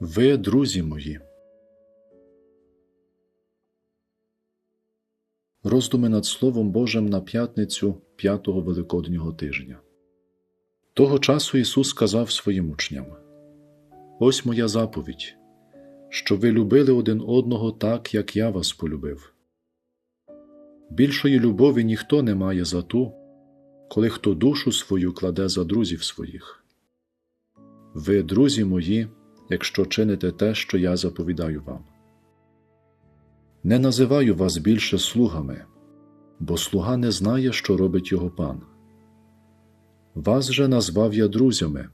Ви, друзі мої. Роздуми над Словом Божим на п'ятницю п'ятого Великоднього тижня. Того часу Ісус сказав своїм учням: Ось моя заповідь, що ви любили один одного так, як я вас полюбив. Більшої любові ніхто не має за ту, коли хто душу свою кладе за друзів своїх. Ви, друзі мої, якщо чините те, що я заповідаю вам. Не називаю вас більше слугами, бо слуга не знає, що робить його пан. Вас же назвав я друзями,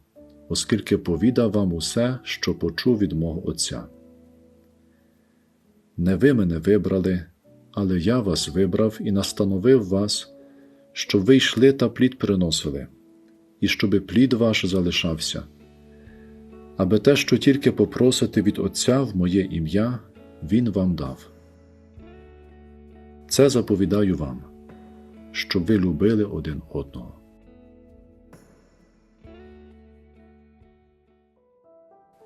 оскільки повідав вам усе, що почув від мого Отця. Не ви мене вибрали, але я вас вибрав і настановив вас, щоб ви йшли та плід приносили, і щоби плід ваш залишався, аби те, що тільки попросите від Отця в моє ім'я, Він вам дав. Це заповідаю вам, щоб ви любили один одного.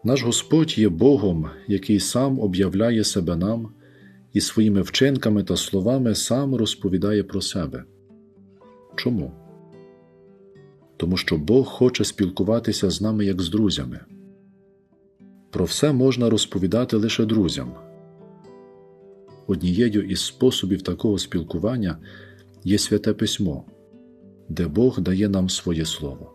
Наш Господь є Богом, який сам об'являє себе нам і своїми вчинками та словами сам розповідає про себе. Чому? Тому що Бог хоче спілкуватися з нами як з друзями. Про все можна розповідати лише друзям. Однією із способів такого спілкування є святе письмо, де Бог дає нам своє слово.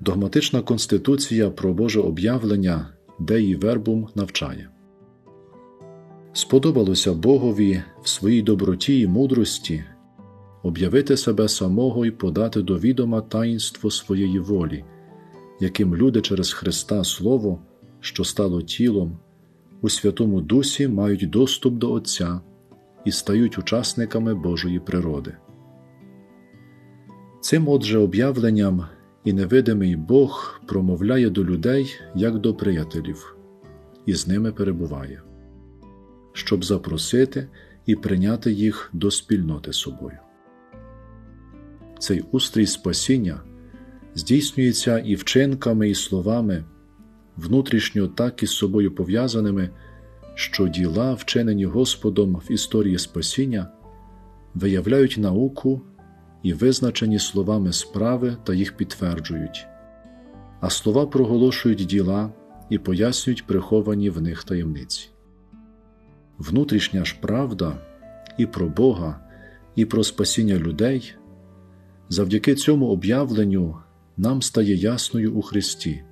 Догматична конституція про Боже об'явлення Деї Вербум навчає Сподобалося Богові в своїй доброті і мудрості об'явити себе самого і подати до відома таїнство своєї волі, яким люди через Христа Слово, що стало тілом, у Святому Дусі мають доступ до Отця і стають учасниками Божої природи. Цим отже об'явленням і невидимий Бог промовляє до людей як до приятелів, і з ними перебуває, щоб запросити і прийняти їх до спільноти собою. Цей устрій спасіння здійснюється і вчинками, і словами, внутрішньо так із собою пов'язаними, що діла, вчинені Господом в історії спасіння, виявляють науку і визначені словами справи та їх підтверджують, а слова проголошують діла і пояснюють приховані в них таємниці. Внутрішня ж правда і про Бога, і про спасіння людей завдяки цьому об'явленню нам стає ясною у Христі,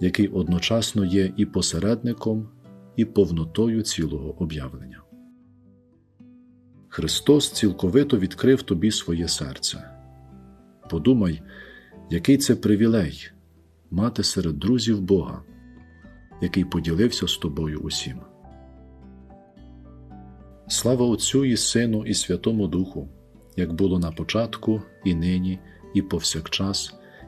який одночасно є і посередником, і повнотою цілого об'явлення. Христос цілковито відкрив тобі своє серце. Подумай, який це привілей мати серед друзів Бога, який поділився з тобою усім. Слава Отцю і Сину, і Святому Духу, як було на початку, і нині, і повсякчас,